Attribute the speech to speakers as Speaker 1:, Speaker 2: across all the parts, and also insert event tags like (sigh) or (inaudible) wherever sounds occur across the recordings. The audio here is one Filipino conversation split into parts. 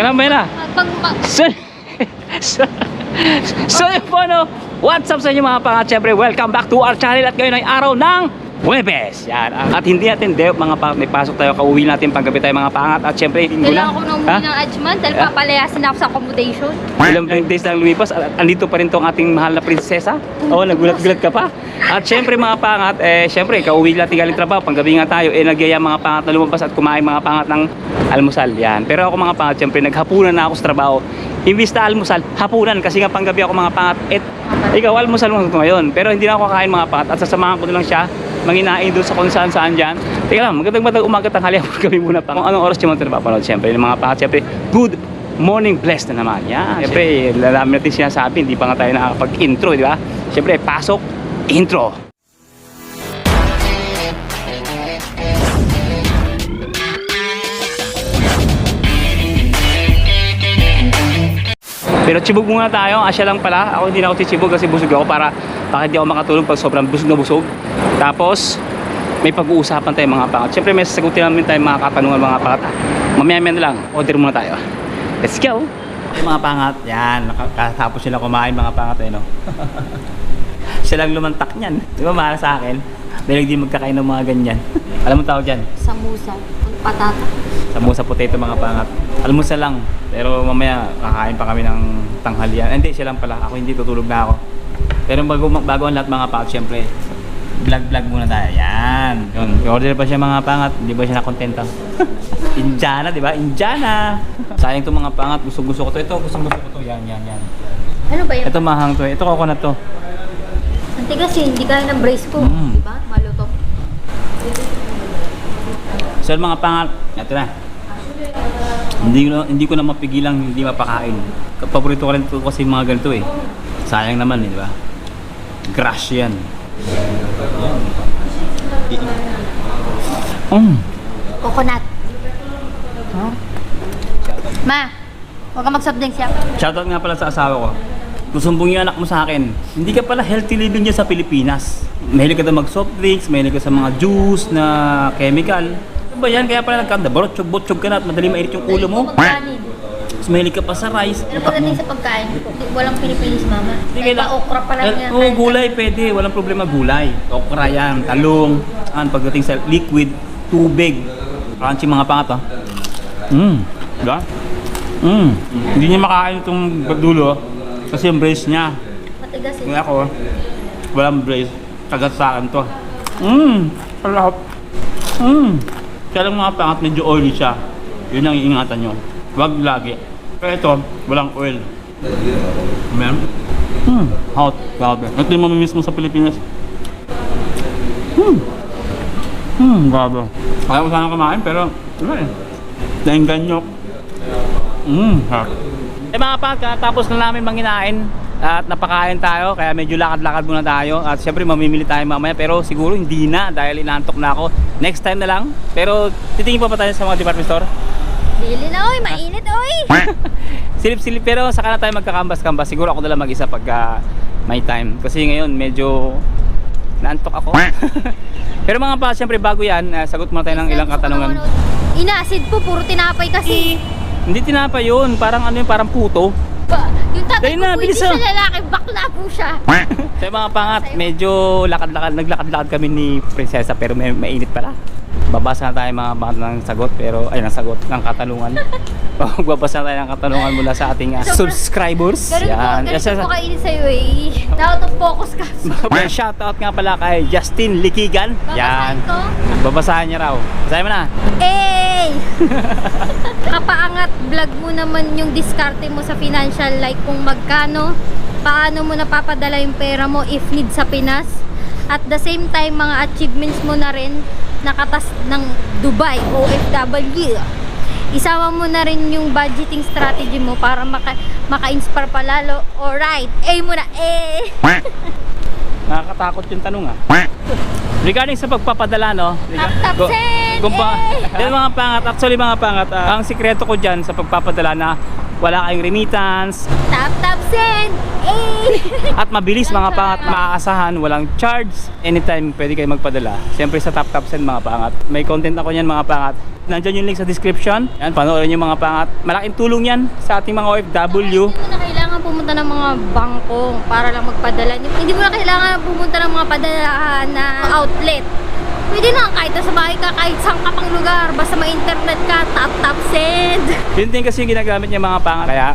Speaker 1: Lang, Mela.
Speaker 2: Pag, pag,
Speaker 1: So, (laughs) so, so yun po no, what's up sa inyo mga pangat? Siyempre, welcome back to our channel at ngayon ay araw ng Huwebes. Yan. At hindi natin off, mga pangat. May pasok tayo, kauwi natin panggabi tayo mga pangat. At siyempre, linggo na.
Speaker 2: kailangan ko na umuwi ng Ajman dahil
Speaker 1: Ha?
Speaker 2: papalayasin ako sa accommodation.
Speaker 1: Ilang days lang lumipas at andito pa rin tong ating mahal na prinsesa. Oo, nagulat-gulat ka pa. At syempre mga pangat, eh syempre kauwi natin galing trabaho, panggabi nga tayo, eh nagyaya mga pangat na lumabas at kumain mga pangat ng almusal. Yan. Pero ako mga pangat, syempre naghapunan na ako sa trabaho. Imbis na almusal, hapunan kasi nga panggabi ako mga pangat. Et, ikaw almusal mo ngayon. Pero hindi na ako kakain mga pangat at sasamahan ko na lang siya manginain doon sa kung saan saan dyan. Teka lang, magandang magandang umaga tanghali (laughs) ako kami muna pa. Kung anong oras yung mga napapanood, syempre, yung mga pangat, syempre, good morning blessed na naman. Yan. Siyempre, lalaman natin sinasabi, hindi pa nga tayo nakakapag-intro, di ba? Siyempre, pasok, intro. Pero chibog muna tayo, asya lang pala. Ako hindi na ako chichibog kasi busog ako para baka hindi ako makatulog pag sobrang busog na busog. Tapos, may pag-uusapan tayo mga pangat. Siyempre may sasagutin namin tayo mga katanungan mga pangat. Mamaya maya na lang, order muna tayo. Let's go! Mga pangat, yan, nakatapos sila kumain mga pangat eh, no? (laughs) Siya lang lumantak niyan. Di ba mahal sa akin? Dahil hindi magkakain ng mga ganyan. (laughs) Alam mo tawag dyan?
Speaker 2: Samusa, ang patata.
Speaker 1: Samosa potato mga pangat. Almusal lang. Pero mamaya kakain pa kami ng tanghalian. Hindi, siya lang pala. Ako hindi tutulog na ako. Pero bago, bago ang lahat mga pangat, syempre, vlog-vlog muna tayo. Yan. Yun. Order pa siya mga pangat. Hindi ba siya nakontenta? (laughs) Indiana, di ba? Indiana! Sayang to mga pangat. Gusto-gusto ko to. Ito, gusto-gusto ko to. Yan, yan, yan.
Speaker 2: Ano ba yun?
Speaker 1: Ito mahang to. Ito coconut to.
Speaker 2: Ang tigas yun, hindi kaya ng brace ko.
Speaker 1: Mm.
Speaker 2: Di ba? Maluto.
Speaker 1: So mga pangat, ito na. Hindi ko hindi ko na mapigilang hindi mapakain. Paborito ko rin ito kasi mga ganito eh. Sayang naman eh, di ba? Grass yan. Mm.
Speaker 2: Coconut. Ma, huwag ka mag-soft drinks yan.
Speaker 1: Shoutout nga pala sa asawa ko. Kung sumbong yung anak mo sa akin, hindi ka pala healthy living niya sa Pilipinas. Mahilig ka mag soft drinks, mahilig ka sa mga juice na chemical. Ano ba yan? Kaya pala nagkanda, botchog-botchog ka na at madali mainit yung ulo mo.
Speaker 2: Magkanin.
Speaker 1: Tapos mahilig ka pa sa rice.
Speaker 2: Pero
Speaker 1: utak mo.
Speaker 2: pagdating sa pagkain, walang pinipilis mama.
Speaker 1: Hindi
Speaker 2: Kahit pa okra pa lang yan.
Speaker 1: Oo, gulay pwede. Walang problema gulay. Okra yan, talong. An, pagdating sa liquid, tubig. Crunchy mga pangat ah. Mmm. Diba? Mmm. Hindi niya makain itong dulo kasi yung brace niya.
Speaker 2: Matigas eh.
Speaker 1: Kaya ako, walang brace. Kagat sa akin to. Mmm. Palahap. Mmm. Kaya lang mga pangat, medyo oily siya. Yun ang iingatan nyo. Huwag lagi. Pero ito, walang oil. Amen. Hmm, hot. Grabe. Ito yung mamimiss mo sa Pilipinas. Hmm. Hmm, grabe. Kaya ko sana kumain, pero wala eh. Dahil ganyo. Hmm, ha. Eh mga pagka, tapos na namin manginain at napakain tayo, kaya medyo lakad-lakad muna tayo. At syempre mamimili tayo mamaya, pero siguro hindi na dahil inantok na ako. Next time na lang. Pero titingin pa pa tayo sa mga department store.
Speaker 2: Bili na, oy. Mainit, oy. (laughs)
Speaker 1: Silip-silip pero saka na tayo magkakambas-kambas. Siguro ako na lang mag-isa pag ah, may time. Kasi ngayon medyo naantok ako. (laughs) pero mga pa, syempre bago yan, ah, sagot muna tayo ng ilang katanungan.
Speaker 2: Inaasid po, puro tinapay kasi.
Speaker 1: Hindi tinapa yun, parang ano yun, parang puto.
Speaker 2: Ba, yung tatay
Speaker 1: Dahil
Speaker 2: ko
Speaker 1: na,
Speaker 2: po, hindi
Speaker 1: bilis
Speaker 2: siya
Speaker 1: ah.
Speaker 2: lalaki, bakla po siya.
Speaker 1: Sa mga pangat, medyo lakad-lakad, naglakad-lakad kami ni Prinsesa pero may mainit pala. Babasa na tayo mga mga ng sagot pero ay ng sagot ng katanungan. (laughs) Magbabasa na tayo ng katanungan mula sa ating
Speaker 2: Sobrang-
Speaker 1: subscribers.
Speaker 2: Ganun po, ganun
Speaker 1: Yes,
Speaker 2: po kainit sa'yo eh. Out of focus ka. (laughs)
Speaker 1: Well, shoutout nga pala kay Justin Likigan. Yan.
Speaker 2: Babasahin ko.
Speaker 1: Babasahin niya raw. Basahin mo na.
Speaker 2: Eh! (laughs) Kapaangat vlog mo naman yung diskarte mo sa financial like kung magkano, paano mo napapadala yung pera mo if need sa Pinas. At the same time, mga achievements mo na rin nakatas ng Dubai OFW. Isama mo na rin yung budgeting strategy mo para maka, maka-inspire palalo. Alright, eh muna, eh! (laughs)
Speaker 1: Nakakatakot yung tanong ah. Regarding sa pagpapadala no. Go-
Speaker 2: send!
Speaker 1: Kung pa,
Speaker 2: Eh!
Speaker 1: Mga pangat, actually mga pangat, ah, ang sikreto ko dyan sa pagpapadala na wala kayong remittance,
Speaker 2: Tap, tap, send! Eh! (laughs)
Speaker 1: at mabilis mga pangat, maaasahan, walang charge. Anytime pwede kayo magpadala. Siyempre sa Tap Tap Send mga pangat. May content ako niyan mga pangat. Nandyan yung link sa description. Yan, panoorin yung mga pangat. Malaking tulong yan sa ating mga OFW.
Speaker 2: Hindi mo na kailangan pumunta ng mga bangko para lang magpadala. Hindi mo na kailangan pumunta ng mga padalahan na outlet. Pwede na kahit sa bahay ka, kahit saan ka pang lugar, basta may internet ka, tap tap send. (laughs)
Speaker 1: Yun din kasi ginagamit niya mga pangat. Kaya,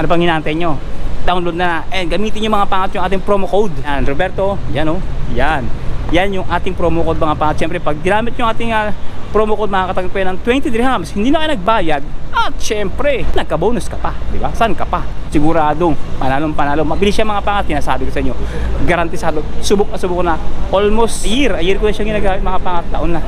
Speaker 1: ano pang hinantay nyo? Download na. And gamitin yung mga pangat yung ating promo code. Yan, Roberto. Yan o. Yan. Yan yung ating promo code mga pangat. Siyempre, pag ginamit yung ating ah, promo code, makakatagpo kayo ng 20 dirhams. Hindi na kayo nagbayad. At syempre, nagka-bonus ka pa. Di ba? Saan ka pa? Siguradong panalong panalo. Mabilis siya mga pangat. Sinasabi ko sa inyo. Garantisado. Subok na subok na. Almost a year. A year ko na siya ginagamit mga pangat. Taon na.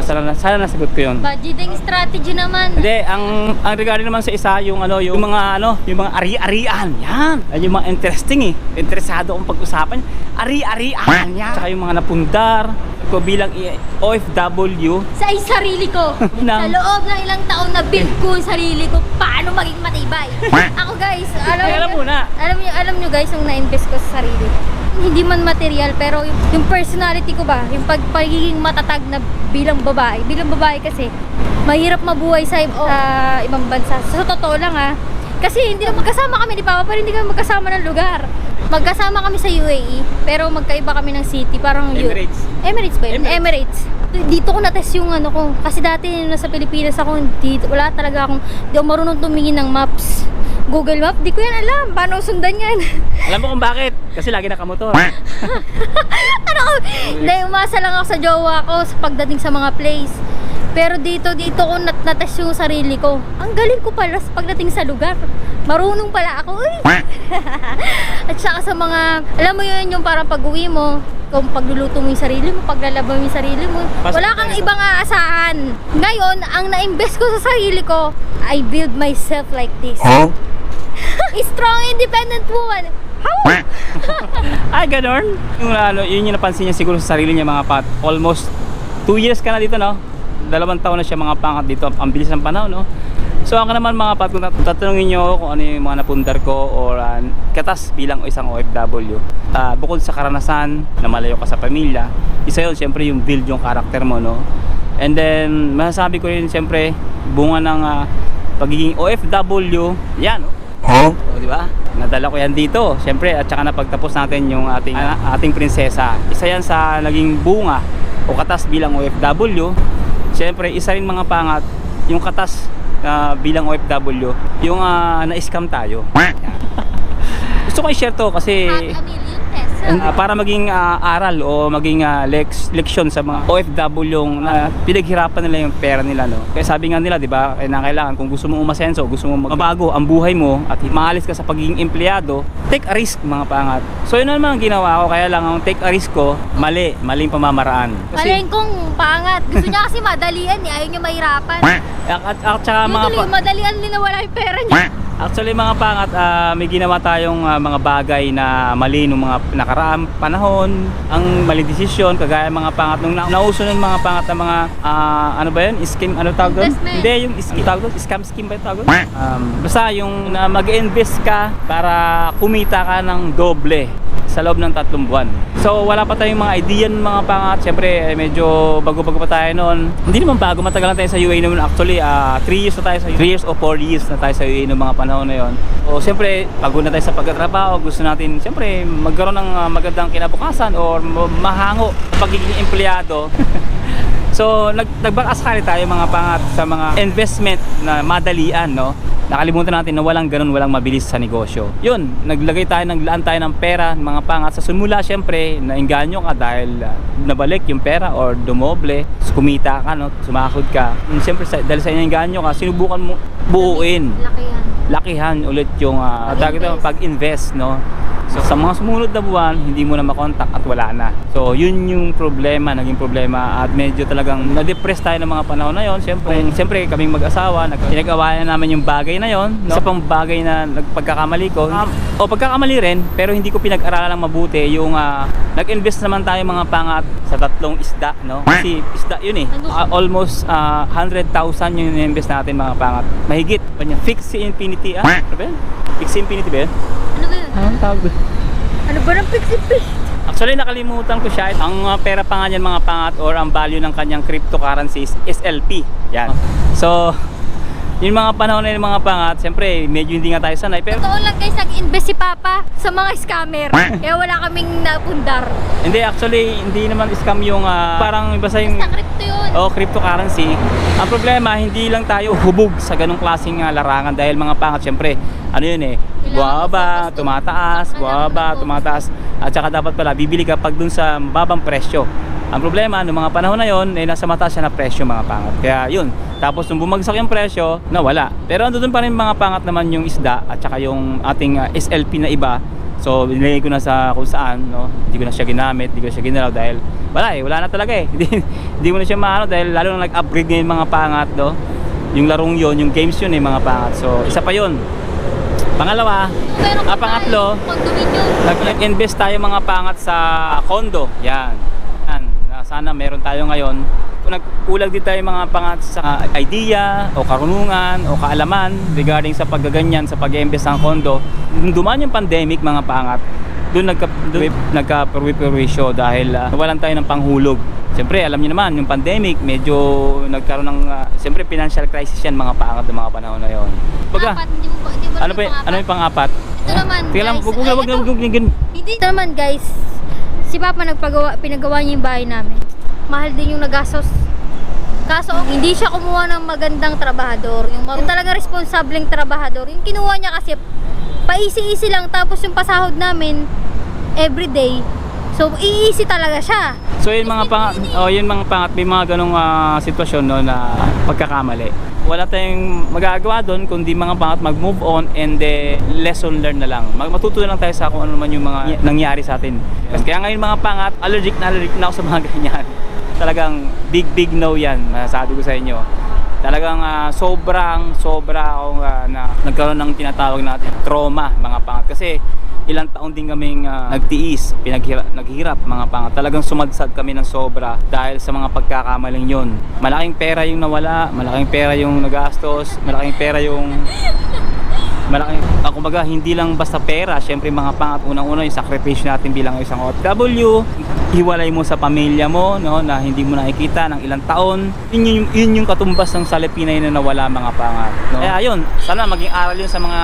Speaker 1: Sana, sana nasagot ko yun.
Speaker 2: Budgeting strategy naman.
Speaker 1: Hindi, ang ang regarding naman sa isa yung ano, yung mga ano, yung mga ari-arian. Yan. Yan yung mga interesting eh. Interesado akong pag-usapan. Ari-arian yan. Tsaka yung mga napundar ko bilang OFW.
Speaker 2: Sa ay sarili ko. (laughs) Sa loob ng ilang taon na build ko yung sarili ko, paano maging matibay. (laughs) Ako guys, alam
Speaker 1: Kaya alam
Speaker 2: niyo,
Speaker 1: mo na.
Speaker 2: alam niyo, alam niyo guys, yung na-invest ko sa sarili. Hindi man material, pero yung, yung personality ko ba, yung pag, pagiging matatag na bilang babae. Bilang babae kasi, mahirap mabuhay sa, sa ibang bansa. Sa totoo lang ha. Kasi hindi na magkasama kami ni Papa, pero hindi kami magkasama ng lugar. Magkasama kami sa UAE, pero magkaiba kami ng city. Parang U-
Speaker 1: Emirates.
Speaker 2: Emirates ba yun?
Speaker 1: Emirates.
Speaker 2: Emirates. Dito ko na-test yung ano ko. Kasi dati nung nasa Pilipinas ako, dito, wala talaga akong, di ako marunong tumingin ng maps. Google Map, di ko yan alam. Paano sundan yan? (laughs)
Speaker 1: Alam mo kung bakit? Kasi lagi nakamotor. (laughs)
Speaker 2: ano ko? Hindi, umasa lang ako sa jowa ko sa pagdating sa mga place. Pero dito, dito ko nat natest yung sarili ko. Ang galing ko pala sa pagdating sa lugar. Marunong pala ako. Uy! (laughs) At saka sa mga, alam mo yun, yung parang pag-uwi mo, kung pagluluto mo yung sarili mo, paglalaban mo yung sarili mo, wala
Speaker 1: ka
Speaker 2: kang ibang aasahan. Ngayon, ang na-invest ko sa sarili ko, I build myself like this. (laughs) Strong, independent woman. How?
Speaker 1: Ay, (laughs) ganon. Yung ano, yun yung napansin niya siguro sa sarili niya mga pat. Almost 2 years ka na dito, no? Dalawang taon na siya mga pangat dito. Ang bilis ng panahon, no? So ako naman mga pat, kung tat- tatanungin nyo kung ano yung mga napundar ko or ah, katas bilang isang OFW. ah, bukod sa karanasan na malayo ka sa pamilya, isa yun siyempre yung build yung karakter mo, no? And then, masasabi ko rin siyempre, bunga ng ah, pagiging OFW, yan, no? O, di ba? Nadala ko yan dito. Siyempre, at saka napagtapos natin yung ating ah, ating prinsesa. Isa yan sa naging bunga o katas bilang OFW. Siyempre, isa rin mga pangat yung katas ah, bilang OFW, yung ah, na-scam tayo. Gusto ko i-share to kasi
Speaker 2: At
Speaker 1: Ah, para maging ah, aral o maging ah, lex- leksyon sa mga OFW yung na pinaghirapan nila yung pera nila no. Kaya sabi nga nila, 'di ba, kailangan kung gusto mo umasenso, gusto mo magbago ang buhay mo at maalis ka sa pagiging empleyado, take a risk mga pangat. So yun naman ang ginawa ko, kaya lang ang take a risk ko, mali, maling pamamaraan.
Speaker 2: Paleng kong pangat. Gusto niya kasi madalian eh. Ayaw niya mahirapan.
Speaker 1: at, at, at saka mga
Speaker 2: Usually,
Speaker 1: pa-
Speaker 2: madalian din na wala yung pera niya.
Speaker 1: Actually mga pangat, ah, may ginawa tayong ah, mga bagay na mali nung mga nakaraang panahon, ang mali desisyon, kagaya mga pangat nung na- nauso ng mga pangat na mga ah, ano ba yun? Scheme, ano tawag doon? Hindi, yung scheme, tawag doon? Scam scheme ba yung tawag doon? Um, basta yung na mag-invest ka para kumita ka ng doble sa loob ng tatlong buwan. So wala pa tayong mga idea ng mga pangat. Siyempre eh, medyo bago-bago pa tayo noon. Hindi naman bago, matagal na tayo sa UAE naman. Actually, 3 years na tayo sa 3 years o 4 years na tayo sa UAE noong mga panahon na yon. O siyempre, pagod na tayo sa pagtatrabaho. Gusto natin, siyempre, magkaroon ng ah, magandang kinabukasan or ma- mahango pagiging empleyado. (laughs) So, nag nagbakasakali tayo mga pangat sa mga investment na madalian, no? Nakalimutan natin na walang ganun, walang mabilis sa negosyo. Yun, naglagay tayo, naglaan tayo ng pera, mga pangat. Sa simula, syempre, nainganyo ka dahil ah, nabalik yung pera or dumoble, kumita ka, no? Sumakod ka. And Syempre, sa, dahil sa inganyo ka, sinubukan mo buuin
Speaker 2: Laki yan.
Speaker 1: lakihan ulit yung uh,
Speaker 2: Pag-invest.
Speaker 1: pag-invest no So, sa mga sumunod na buwan, hindi mo na makontak at wala na. So, yun yung problema, naging problema at medyo talagang na-depress tayo ng mga panahon na yon. Siyempre, siyempre kaming mag-asawa, nag- pinag-awayan namin yung bagay na yon. No? Isa pang bagay na nagpagkakamali ko. Um, o pagkakamali rin, pero hindi ko pinag-aralan ng mabuti yung ah, nag-invest naman tayo mga pangat sa tatlong isda, no? Kasi isda yun eh. Ah, almost ah, 100,000 yung invest natin mga pangat. Mahigit. Kanya, fixed infinity. Ah, ba yun? Fixed infinity ba yun?
Speaker 2: Ano?
Speaker 1: Anong tawag doon?
Speaker 2: Ano ba ng pixie fish?
Speaker 1: Actually, nakalimutan ko siya. Ang uh, pera pa nga niyan mga pangat or ang value ng kanyang cryptocurrency is SLP. Yan. So, (laughs) yung mga panahon na yung mga pangat, siyempre, medyo hindi nga tayo sanay. Pero,
Speaker 2: Totoo lang guys, nag-invest si Papa sa mga scammer. (laughs) Kaya wala kaming napundar.
Speaker 1: hindi, actually, hindi naman scam yung ah, parang basta yung
Speaker 2: Basta crypto yun.
Speaker 1: o cryptocurrency. Ang problema, hindi lang tayo hubog sa ganong klaseng ah, larangan dahil mga pangat, siyempre, ano yun eh, buwaba, tumataas, buwaba, tumataas. At saka dapat pala, bibili ka pag dun sa babang presyo. Ang problema, noong mga panahon na yon, eh, nasa mataas siya na presyo mga pangat. Kaya yun, tapos nung bumagsak yung presyo, nawala. Pero ando dun pa rin mga pangat naman yung isda at saka yung ating ah, SLP na iba. So, binigay ko na sa kung saan, no? Hindi ko na siya ginamit, hindi ko na siya ginalaw dahil wala eh, wala na talaga eh. (laughs) Hindi, mo na siya maano dahil lalo na nag-upgrade ngayon mga pangat, no? Yung larong yon, yung games yun eh, mga pangat. So, isa pa yun. Pangalawa,
Speaker 2: Pero
Speaker 1: ah, pangatlo, nag-invest tayo mga pangat sa condo. Yan. Yan. Na sana meron tayo ngayon. Kung nagkulag din tayo mga pangat sa idea o karunungan o kaalaman regarding sa paggaganyan sa pag-invest ng condo. Nung dumaan yung pandemic mga pangat, doon nagka doon nagka-perwisyo dahil uh, nawalan tayo ng panghulog. Siyempre, alam niyo naman, yung pandemic, medyo nagkaroon ng, uh, siyempre, financial crisis yan mga pangat ng mga panahon na yon. Baga,
Speaker 2: Apat, hindi mo, hindi mo
Speaker 1: ano pa,
Speaker 2: pangapat.
Speaker 1: ano yung pang-apat?
Speaker 2: Ito naman,
Speaker 1: Teka lang,
Speaker 2: guys.
Speaker 1: wag wag wag
Speaker 2: Hindi naman guys, si Papa nagpagawa, pinagawa niya yung bahay namin. Mahal din yung nagastos. Kaso hindi siya kumuha ng magandang trabahador. Yung, yung talaga responsableng trabahador. Yung kinuha niya kasi paisi-isi lang tapos yung pasahod namin everyday. So iisi talaga siya.
Speaker 1: So yun mga pangat, oh yun mga pangat, may mga ganong ah, sitwasyon no na pagkakamali. Wala tayong magagawa doon kundi mga pangat mag-move on and eh, lesson learn na lang. Mag matuto na lang tayo sa kung ano man yung mga nangyari sa atin. Kasi kaya ngayon mga pangat, allergic na allergic na ako sa mga (laughs) ganyan. Talagang big big no yan, masasabi ko sa inyo. Talagang ah, sobrang sobra akong ah, na nagkaroon ng tinatawag natin trauma mga pangat kasi ilang taon din kaming ah, nagtiis, pinaghirap, naghirap mga pangat. Talagang sumadsad kami ng sobra dahil sa mga pagkakamaling yon. Malaking pera yung nawala, malaking pera yung nagastos, malaking pera yung malaking uh, kumbaga hindi lang basta pera syempre mga pangat unang-una yung sakripisyo natin bilang isang OFW hiwalay mo sa pamilya mo no na hindi mo nakikita ng ilang taon yun yung, yun yung katumbas ng salipinay na nawala mga pangat no? kaya yun sana maging aral yun sa mga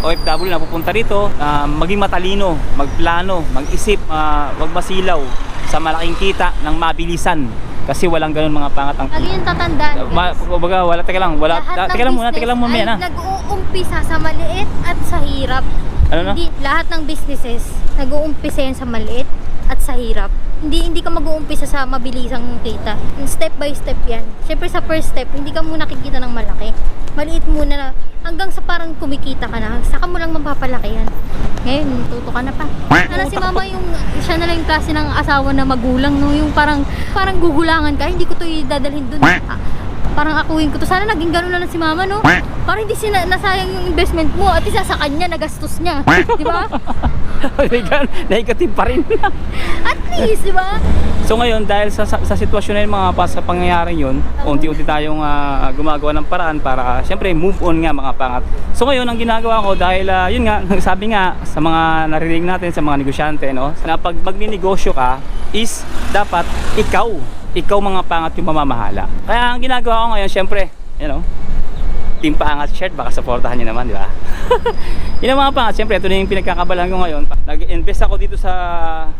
Speaker 1: OFW na pupunta rito ah, maging matalino magplano mag-isip ah, wag masilaw sa malaking kita ng mabilisan kasi walang ganun mga pangat ang
Speaker 2: Lagi yung tatandaan.
Speaker 1: Ma, kumbaga, wala, teka lang, wala,
Speaker 2: Lahat ng
Speaker 1: teka lang muna, teka lang muna, na.
Speaker 2: nag-uumpisa sa maliit at sa hirap.
Speaker 1: Ano na?
Speaker 2: Hindi, lahat ng businesses nag-uumpisa yan sa maliit at sa hirap. Hindi hindi ka mag-uumpisa sa mabilisang kita. Step by step yan. Siyempre sa first step, hindi ka muna kikita ng malaki. Maliit muna na hanggang sa parang kumikita ka na. Saka mo lang mapapalaki yan. Ngayon, tuto ka na pa. Sana si mama yung, siya na lang yung klase ng asawa na magulang, no? Yung parang, parang gugulangan ka. Hindi ko to dadalhin dun. Ah, parang akuin ko to. Sana naging ganun na lang si mama, no? Parang hindi sina, nasayang yung investment mo at isa sa kanya, nagastos niya. Di ba? (laughs)
Speaker 1: Negative pa rin. (laughs)
Speaker 2: At least, di ba?
Speaker 1: so ngayon, dahil sa, sa, sa sitwasyon na yun, mga pas, sa pangyayaring yun, unti-unti tayong ah, gumagawa ng paraan para, syempre, move on nga mga pangat. So ngayon, ang ginagawa ko, dahil, ah, yun nga, (laughs) sabi nga, sa mga narinig natin, sa mga negosyante, no, na pag magninegosyo ka, is dapat ikaw, ikaw mga pangat yung mamamahala. Kaya ang ginagawa ko ngayon, syempre, you know, Team Paangat shirt, baka supportahan nyo naman, di ba? (laughs) (laughs) Yun ang mga pangat. Siyempre, ito na yung pinagkakabalan ko ngayon. Nag-invest ako dito sa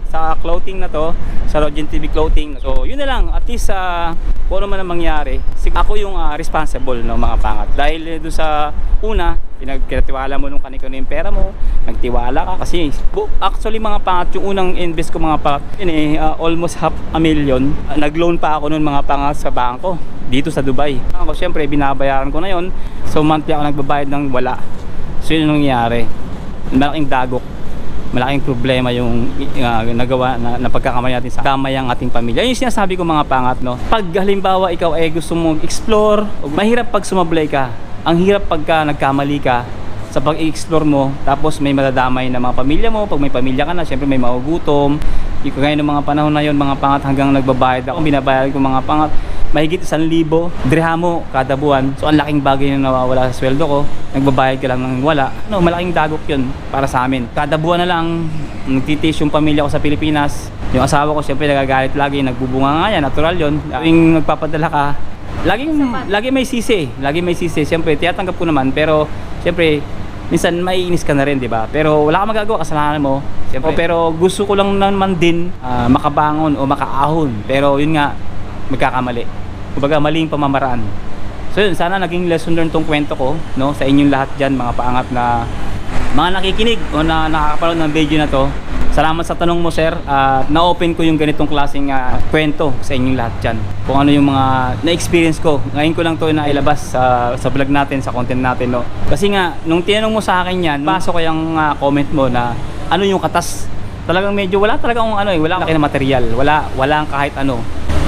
Speaker 1: sa clothing na to, sa Rogin TV clothing. So, yun na lang. At least, uh, kung ano man ang mangyari, ako yung ah, responsible ng mga pangat. Dahil eh, doon sa una, pinagkatiwala mo nung kanino yung pera mo, nagtiwala ka kasi actually mga pangat yung unang invest ko mga pangat yun eh ah, almost half a million Ah, nag-loan pa ako noon mga pangat sa bangko dito sa Dubai ako syempre binabayaran ko na yon so monthly ako nagbabayad ng wala so yun yung nangyayari malaking dagok malaking problema yung uh, nagawa na, na pagkakamali natin sa kamay ang ating pamilya. Yun yung sinasabi ko mga pangat, no? Pag halimbawa ikaw ay gusto mong explore, mahirap pag sumablay ka. Ang hirap pagka nagkamali ka sa pag-explore mo, tapos may madadamay na mga pamilya mo, pag may pamilya ka na, syempre may magugutom. Kagaya ng mga panahon na yon mga pangat hanggang nagbabayad ako, binabayad ko mga pangat, mahigit 1,000 dirhamo kada buwan. So ang laking bagay na nawawala sa sweldo ko, nagbabayad ka lang ng wala. No, malaking dagok yun para sa amin. Kada buwan na lang, nagtitiis yung pamilya ko sa Pilipinas. Yung asawa ko syempre nagagalit lagi, nagbubunga nga yan, natural yun. Yung nagpapadala ka, laging, lagi may sisi, lagi may sisi. Syempre, tiyatanggap ko naman, pero syempre, minsan maiinis ka na rin, di ba? Pero wala ka magagawa, kasalanan mo. Siyempre, pero gusto ko lang naman din ah, makabangon o makaahon. Pero yun nga, magkakamali. Kumbaga, maling pamamaraan. So yun, sana naging lesson learned tong kwento ko, no? Sa inyong lahat dyan, mga paangat na mga nakikinig o na nakakapanood ng video na to. Salamat sa tanong mo, sir. At na-open ko yung ganitong klaseng ah, kwento sa inyong lahat dyan. Kung ano yung mga na-experience ko. Ngayon ko lang to na ilabas sa, sa vlog natin, sa content natin. No? Kasi nga, nung tinanong mo sa akin yan, pasok ko yung ah, comment mo na ano yung katas. Talagang medyo wala talagang ano eh, wala laki na material. Wala, walang kahit ano.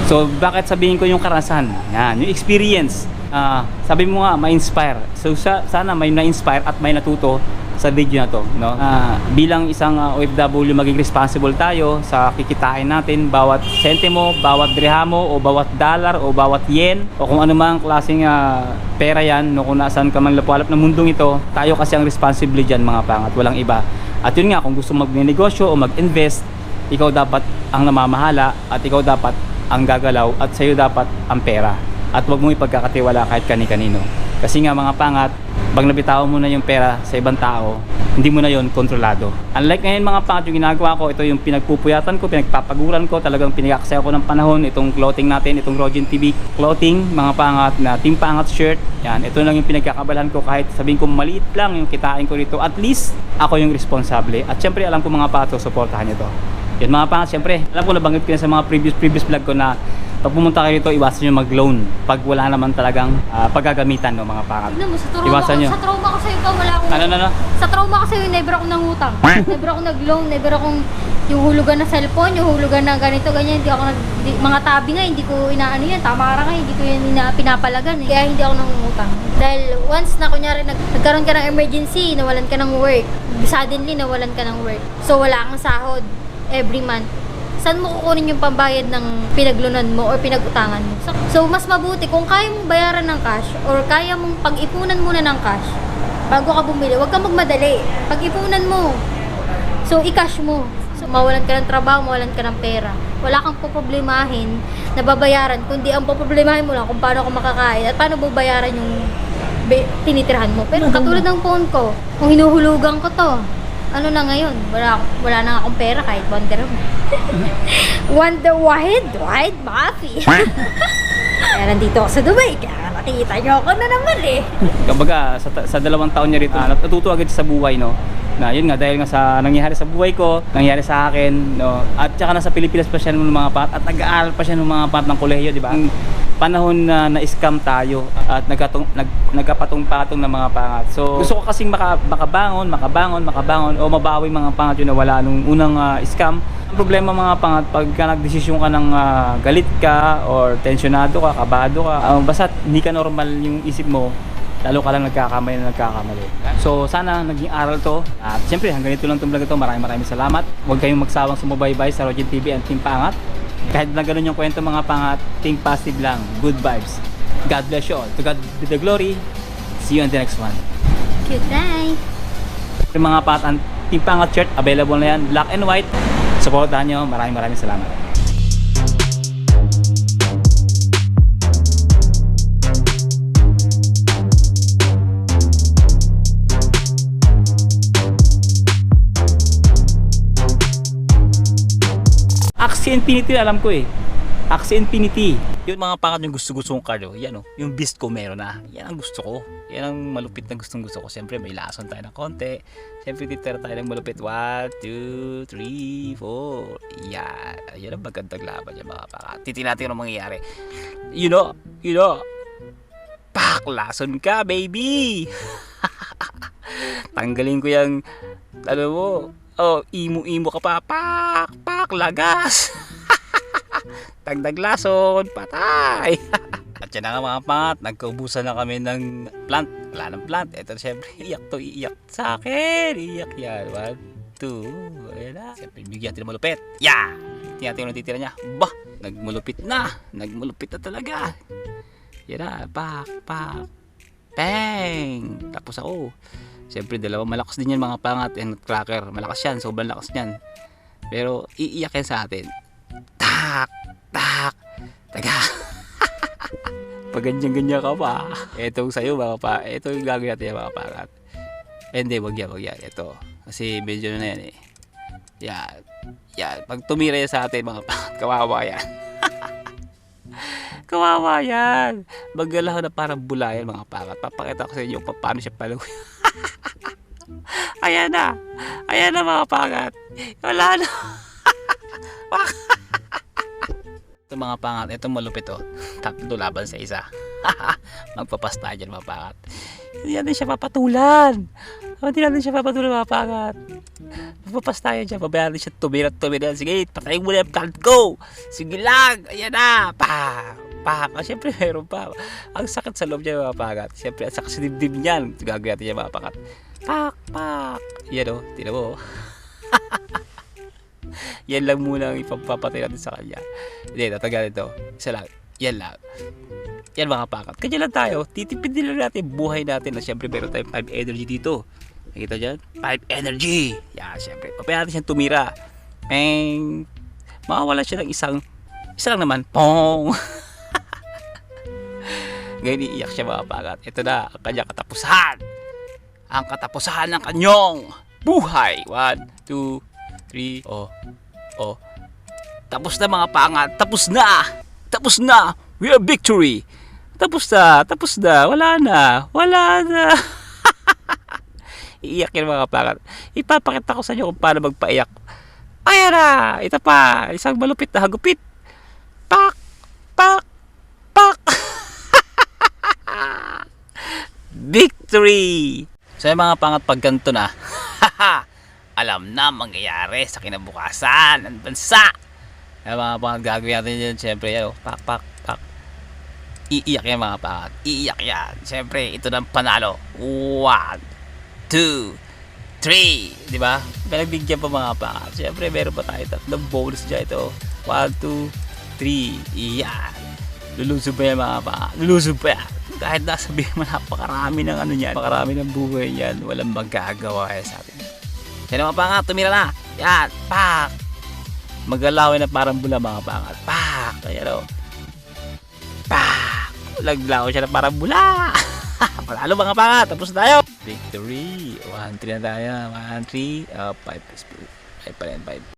Speaker 1: So, bakit sabihin ko yung karasan? Yan, yung experience. Ah, sabi mo nga, ma-inspire. So, sa, sana may na-inspire at may natuto sa video na to, no? Ah, bilang isang ah, OFW, maging responsible tayo sa kikitain natin bawat sentimo, bawat dirhamo o bawat dollar o bawat yen o kung ano mang klaseng ah, pera yan, no, kung nasaan ka man lapalap ng mundong ito, tayo kasi ang responsible diyan mga pangat, walang iba. At yun nga, kung gusto magnegosyo o mag-invest, ikaw dapat ang namamahala at ikaw dapat ang gagalaw at sa'yo dapat ang pera. At huwag mo ipagkakatiwala kahit kani-kanino. Kasi nga mga pangat, pag nabitaw mo na yung pera sa ibang tao, hindi mo na yon kontrolado. Unlike ngayon mga pangat, yung ginagawa ko, ito yung pinagpupuyatan ko, pinagpapaguran ko, talagang pinagkakasaya ko ng panahon, itong clothing natin, itong Rogin TV clothing, mga pangat na team pangat shirt, yan, ito lang yung pinagkakabalan ko kahit sabihin ko maliit lang yung kitain ko dito, at least ako yung responsable. At syempre alam ko mga pato, supportahan nyo to. Yun mga pangat, syempre, alam ko nabanggit ko na sa mga previous previous vlog ko na pag pumunta kayo dito, iwasan nyo mag-loan pag wala naman talagang ah, paggagamitan no mga pangat.
Speaker 2: Tignan mo, sa trauma,
Speaker 1: Iwasan
Speaker 2: ko,
Speaker 1: nyo.
Speaker 2: sa trauma ko sa'yo pa, wala akong...
Speaker 1: Ano, ano, ano?
Speaker 2: Sa trauma ko sa'yo, never akong nangutang. never akong nag-loan, never akong yung hulugan na cellphone, yung hulugan na ganito, ganyan, hindi ako nag... Di, mga tabi nga, hindi ko inaano yan, tama ka nga, hindi ko yan ina, pinapalagan eh. Kaya hindi ako nangungutang. Dahil once na kunyari nag, nagkaroon ka ng emergency, nawalan ka ng work, suddenly nawalan ka ng work. So wala kang sahod every month saan mo kukunin yung pambayad ng pinaglunan mo or pinagutangan mo. So, so, mas mabuti kung kaya mong bayaran ng cash or kaya mong pag-ipunan muna ng cash bago ka bumili, huwag kang magmadali. Pag-ipunan mo. So, i-cash mo. So, mawalan ka ng trabaho, mawalan ka ng pera. Wala kang poproblemahin na babayaran, kundi ang poproblemahin mo lang kung paano ka makakain at paano babayaran yung tinitirhan mo. Pero katulad ng phone ko, kung hinuhulugan ko to, ano na ngayon, wala, wala na akong pera kahit wonder mo. (laughs) wonder Wahid, Wahid Mafi. Kaya nandito ako sa Dubai, kaya nakita nyo ako na naman eh.
Speaker 1: Kumbaga, sa, sa dalawang taon niya rito, ah, natuto agad sa buhay, no? Na yun nga, dahil nga sa nangyari sa buhay ko, nangyari sa akin, no? At saka nasa Pilipinas pa siya ng mga pat, at nag-aaral pa siya ng mga pat ng kolehiyo, di ba? Panahon na na-scam tayo at nagkatong, nag, nagkapatong-patong ng mga pangat. So, gusto ko kasing maka, makabangon, makabangon, makabangon, o mabawi mga pangat yun na wala nung unang ah, scam. Ang problema mga pangat, pagka nagdesisyon ka ng ah, galit ka or tensyonado ka, kabado ka, ah, basta hindi ka normal yung isip mo, lalo ka lang nagkakamali na nagkakamali. So sana naging aral to. At siyempre hanggang dito lang itong vlog ito. Maraming maraming salamat. Huwag kayong magsawang sumubaybay sa Rogin TV and Team Pangat. Kahit na ganun yung kwento mga pangat, think positive lang. Good vibes. God bless you all. To God be the glory. See you on the next one.
Speaker 2: Night.
Speaker 1: Yung mga patan, Team Pangat shirt, available na yan. Black and white. Supportahan nyo. Maraming maraming salamat. Axie Infinity alam ko eh. Axie Infinity. Yung mga pangat yung gusto-gusto kong card, oh. yan oh. Yung beast ko meron na. Yan ang gusto ko. Yan ang malupit na gustong gusto ko. Siyempre may lason tayo ng konti. Siyempre titira tayo ng malupit. 1, 2, 3, 4. Yan. Yan ang magandang laban yung mga pangat. Titin natin ang mangyayari. You know, you know. Pak! Lason ka, baby! (laughs) Tanggalin ko yung, ano mo, Oh, imo-imo ka pa. Pak, pak, lagas. (laughs) Tagdag lason, patay. (laughs) At yan na nga mga pangat, nagkaubusan na kami ng plant. Wala ng plant. Ito syempre, iyak to, iyak sa akin. Iyak yan. One, two, ayan. Siyempre, bigyan natin ng malupit. Yeah! Tingnan natin yung natitira niya. Bah! Nagmulupit na. Nagmulupit na talaga. Yan na. Pak, pak. Bang! Tapos ako. Siyempre, dalawa malakas din yan mga pangat and cracker. Malakas yan. Sobrang lakas yan. Pero, iiyak yan sa atin. Tak! Tak! Taga! (laughs) Pag ganyan-ganyan ka pa. Ito sa'yo mga pa. Ito yung gagawin natin mga pangat. Eh, hindi, wag yan, wag yan. Ito. Kasi medyo na yan eh. Yan. Yan. Pag tumira yan sa atin mga (laughs) pangat, kawawa yan. Kawawa yan. Maggalaw na parang bulayan mga pangat. Papakita ko sa inyo paano siya paluin. (laughs) Ayan na. Ayan na mga pangat. Wala na. (laughs) Ito mga pangat, ito malupit oh. Tatlo laban sa isa. (laughs) Magpapasta dyan mga pangat. Hindi natin siya papatulan. Hindi natin siya papatulan mga pangat. Magpapasta yan dyan. Babayaran natin siya tumira tumira. Sige, patayin mo na yung plant ko. Sige lang. Ayan na. Pa. Pa. Ah, Siyempre meron pa. Ang sakit sa loob niya mga pangat. Siyempre ang sakit sa dibdib niyan. Gagawin natin yan mga pangat. Pak, pak. Yan oh. Tinan mo. oh. (laughs) Yan lang muna ang ipapapatay natin sa kanya. Hindi, tatagal ito. Isa lang. Yan lang. Yan mga pakat. Kanya lang tayo. Titipid din lang natin buhay natin na syempre meron tayong 5 energy dito. Nakita dyan? 5 energy. Yan, syempre. Papayaran natin siyang tumira. Peng. Makawala siya ng isang isa lang naman. Pong. (laughs) Ngayon iiyak siya mga pakat. Ito na ang kanyang katapusan. Ang katapusan ng kanyang buhay. One, two, three, oh, oh. Tapos na mga pangat, tapos na! Tapos na! We are victory! Tapos na, tapos na, wala na, wala na. (laughs) Iiyak yan mga pangat. Ipapakita ko sa inyo kung paano magpaiyak. Ayan na! Ito pa, isang malupit na hagupit. Pak! Pak! Pak! (laughs) Victory! So yung mga pangat pag ganito na, (laughs) alam na mangyayari sa kinabukasan ng bansa. Yung mga pangat gagawin natin yun, syempre, yan, oh, pak, pak, pak. Iiyak yan mga pangat. Iiyak yan. Syempre, ito ang panalo. One, two, three. Di ba? Pinagbigyan pa mga pangat. Syempre, meron pa tayo tatlong bonus dyan ito. One, two, three. Iyan. Lulusob pa yan mga pangat. Lulusob pa yan. Kahit nasabihin mo napakarami ng ano yan. Napakarami ng buhay yan. Walang magagawa yan sa atin. Yan mga pangat, tumira na. Yan, pak. Magalawin na parang bula mga pangat. Pak. Ayan o. Pak. Laglaw siya na parang bula. (laughs) (laughs) Panalo mga pangat. Tapos tayo. Victory. 1-3 na tayo. 1-3. Uh, 5. 5 pa rin. 5.